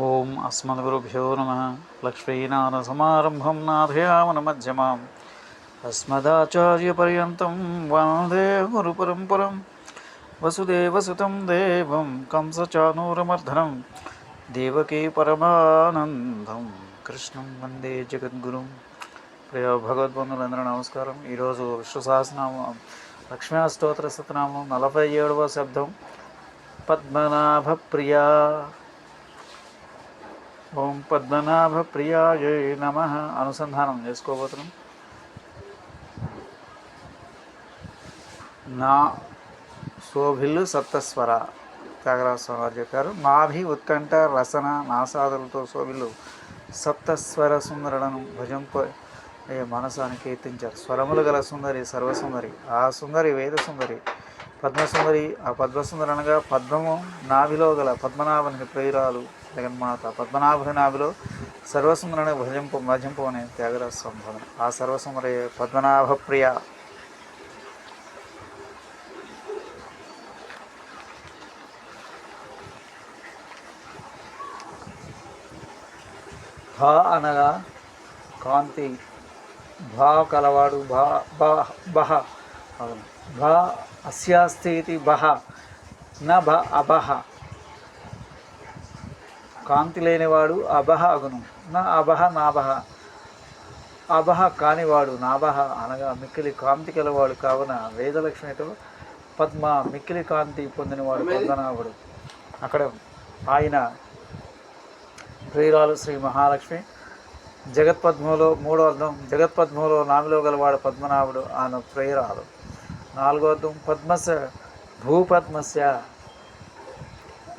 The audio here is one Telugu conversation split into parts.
ఓం అస్మద్గురుభ్యో నమ లక్ష్మీనాథసమారంభం నాథయామనమధ్యమాం అస్మదాచార్యపర్యంతం వందే గురుపరంపరం వసుదేవసుతం దేవం కంసచానూరమర్ధనం దేవకీ పరమానందం కృష్ణం వందే జగద్గురుం ప్రియ భగవద్బంధులందరూ నమస్కారం ఈరోజు విష్ణు సహస్రనామం లక్ష్మీ స్తోత్ర సతనామం నలభై ఏడవ శబ్దం పద్మనాభ ప్రియా ఓం పద్మనాభ ప్రియాయ నమ. అనుసంధానం చేసుకోబోతున్నాం. నా శోభిల్లు సప్తస్వర. త్యాగరాజ స్వామి వారు చెప్పారు. నాభి ఉత్కంఠ రసన నాసాదులతో శోభిల్లు సప్తస్వర సుందరులను భజంప మనసాన్ని కీర్తించారు. స్వరములు గల సుందరి సర్వసుందరి ఆ సుందరి వేద సుందరి పద్మసుందరి ఆ పద్మసుందరి అనగా పద్మము నాభిలో గల పద్మనాభనికి ప్రేరాలు జగన్మాత పద్మనాభుని నాభిలో భజింపు భజింపు అనే త్యాగరాజ సంబోధన ఆ సర్వసుందరి పద్మనాభ ప్రియ భా అనగా కాంతి భా కలవాడు భా బహ అవును. భా అస్యాస్తి బహ న భ అబహ. కాంతి లేనివాడు అబహ అగును. నా అబహ నాబహ. అబహ కానివాడు నాబహ అనగా మిక్కిలి కాంతి కలవాడు కావున వేదలక్ష్మితో పద్మ మిక్కిలి కాంతి పొందినవాడు పద్మనాభుడు. అక్కడ ఆయన ప్రియురాలు శ్రీ మహాలక్ష్మి. జగత్పద్మలో మూడో అర్థం జగత్పద్మలో నాలుగో గలవాడు పద్మనాభుడు ఆయన ప్రియురాలు. నాలుగో అర్థం పద్మస్య భూపద్మస్య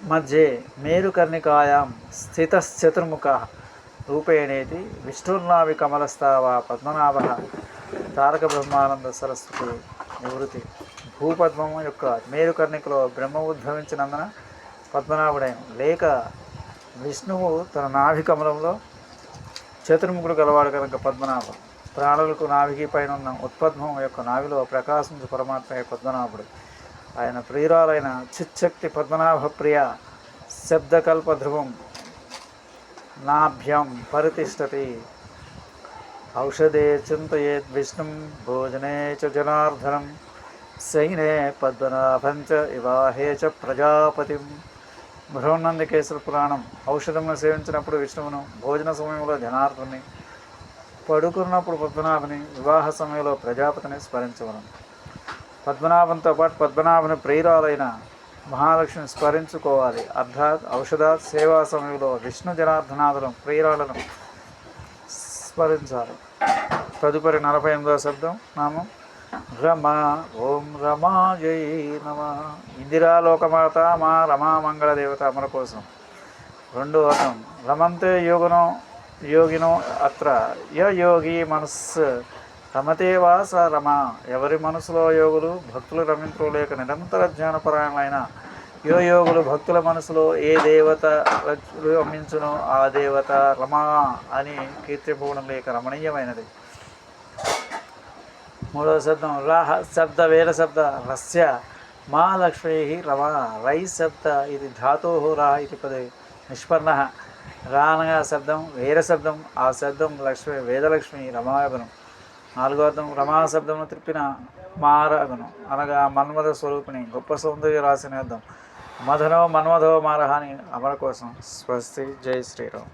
మధ్యే మేరుకర్ణికాయాం స్థితశ్చతుర్ముఖ రూపేణేతి విష్ణుర్నావి కమలస్తావ పద్మనాభ. తారక బ్రహ్మానంద సరస్వతి నివృత్తి. భూపద్మము యొక్క మేరుకర్ణికలో బ్రహ్మ ఉద్భవించినందున పద్మనాభుడైన లేక విష్ణువు తన నాభి కమలంలో చతుర్ముఖుడు గలవాడు కనుక పద్మనాభం ప్రాణులకు నాభికి పైన ఉన్న ఉత్పద్మం యొక్క నావిలో ప్రకాశించు పరమాత్మ పద్మనాభుడు. ఆయన ప్రియురాలైన చిచ్చక్తి పద్మనాభ ప్రియ శబ్దకల్పధ్రువం నాభ్యం పరితిష్టతి. ఔషధే చింతయేద్ విష్ణుం భోజనే చ జనార్దనం సైనే పద్మనాభం చ వివాహే చ ప్రజాపతిం. బృహన్నందికేశ్వర పురాణం ఔషధమును సేవించినప్పుడు విష్ణువును భోజన సమయంలో జనార్దుని పడుకున్నప్పుడు పద్మనాభని వివాహ సమయంలో ప్రజాపతిని స్మరించవలను. పద్మనాభంతో పాటు పద్మనాభుని ప్రియురాలైన మహాలక్ష్మిని స్మరించుకోవాలి. అర్థాత్ ఔషధాత్ సేవా సమయంలో విష్ణు జనార్దనాథులను ప్రియురాలను స్మరించాలి. తదుపరి నలభై ఎనిమిదవ శబ్దం నామం. రమ ఓం రమా జై నమ. ఇందిరా లోకమాత మా రమా మంగళదేవత అమర కోసం. రెండో అర్థం. రమంతే యోగనో యోగినో అత్ర. యోగి మనస్సు రమతేవా స రమ. ఎవరి మనసులో యోగులు భక్తులు రమించుకోలేక నిరంతర ధ్యానపరాయణమైన యో యోగులు భక్తుల మనసులో ఏ దేవత రమించునో ఆ దేవత రమా అని కీర్తిపోవడం లేక రమణీయమైనది. మూడవ శబ్దం రాహ శబ్ద వేల శబ్ద రస్య మహాలక్ష్మీ రమ. రై శబ్ద ఇది ధాతో రా ఇది పదే నిష్పన్న రానగా శబ్దం వేర శబ్దం ఆ శబ్దం లక్ష్మి వేదలక్ష్మి రమాయగుణం నాలుగో అర్థం రమా శబ్దమును త్రిప్పిన మారగుణం అనగా మన్మథ స్వరూపిణి గొప్ప సౌందర్య రాసిన అర్థం మధనో మన్మధో మారహాని అమర కోసం స్వస్తి. జై శ్రీరామ్.